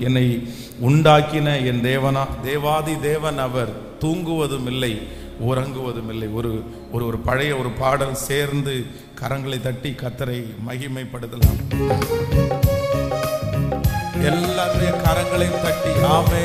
என்னை உண்டாக்கின என் தேவனா தேவாதி தேவன் அவர். தூங்குவதும் இல்லை உறங்குவதும் இல்லை ஒரு ஒரு ஒரு பழைய ஒரு பாடல் சேர்ந்து கரங்களை தட்டி கத்தரை மகிமைப்படுத்தலாம். எல்லாருடைய கரங்களையும் தட்டி ஆமே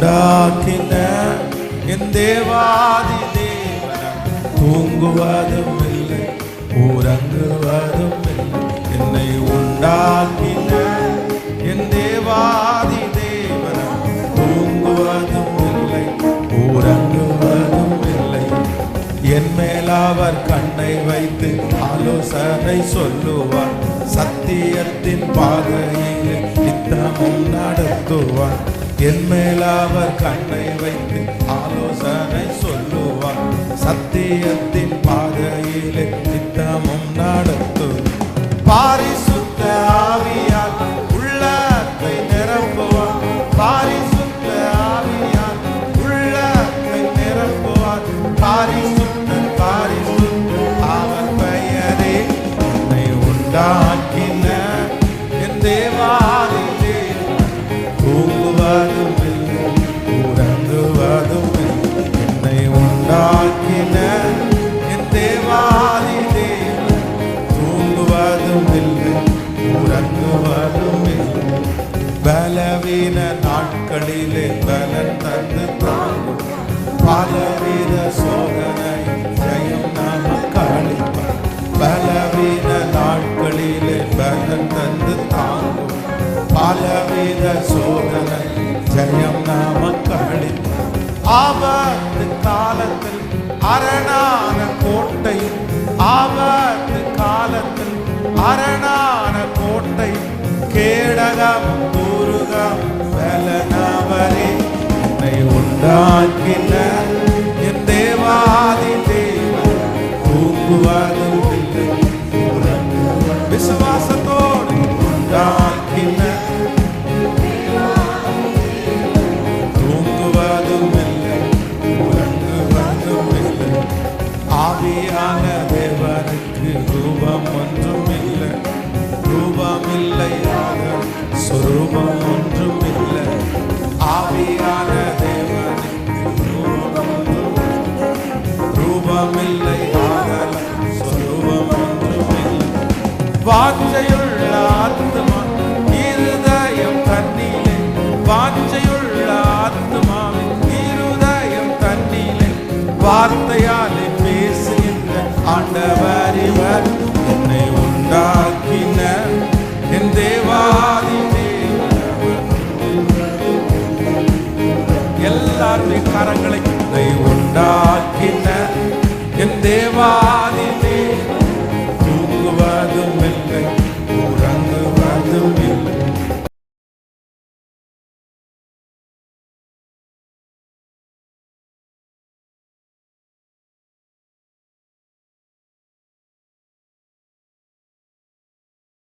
உண்டாக்கின என் தேவாதி தேவன் தூங்குவதும் இல்லை உறங்குவதும் இல்லை என்னை உண்டாக்கின என் தேவாதி தேவன் தூங்குவதும் இல்லை உறங்குவதும் இல்லை என் மேல் அவர் கண்ணை வைத்து ஆலோசனை சொல்லுவார் சத்தியத்தின் பாதையில் நித்தமும் நடத்துவார். என் மேல் அவர் கண்ணை வைத்து ஆலோசனை சொல்லுவார். சத்தியத்தின் பாதையில் பலவீன நாட்களிலே பலன் தந்து தாங்கும். பலவித சோதனை ஜெயம் நமக்கு அளிப்பார் பலவீன நாட்களிலே பலன் தந்து தாங்கும். பலவித சோதனை ஜெயம் நமக்கு அளிப்பார் ஆபத்து காலத்தில் அரணான கோட்டையும் ஆபத்து காலத்தில் அரணா உண்டாக்கின என் தேவாதி தேவன் தூங்குவதும் விசுவாசத்தோடு உண்டாக்கின தூங்குவதும் இல்லை உறங்குவதும் இல்லை. ஆவியான தேவனுக்கு ரூபம் ஒன்றும் வாஞ்சையுள்ள ஆத்மாவின் இருதயம் தண்ணீரை வார்த்தையாலே பேசுகின்ற ஆண்டவர் இவர் என்னை உண்டாக்கின. என் தேவாதி எல்லாருடைய கரங்களை உண்டாக்கின. என் தேவா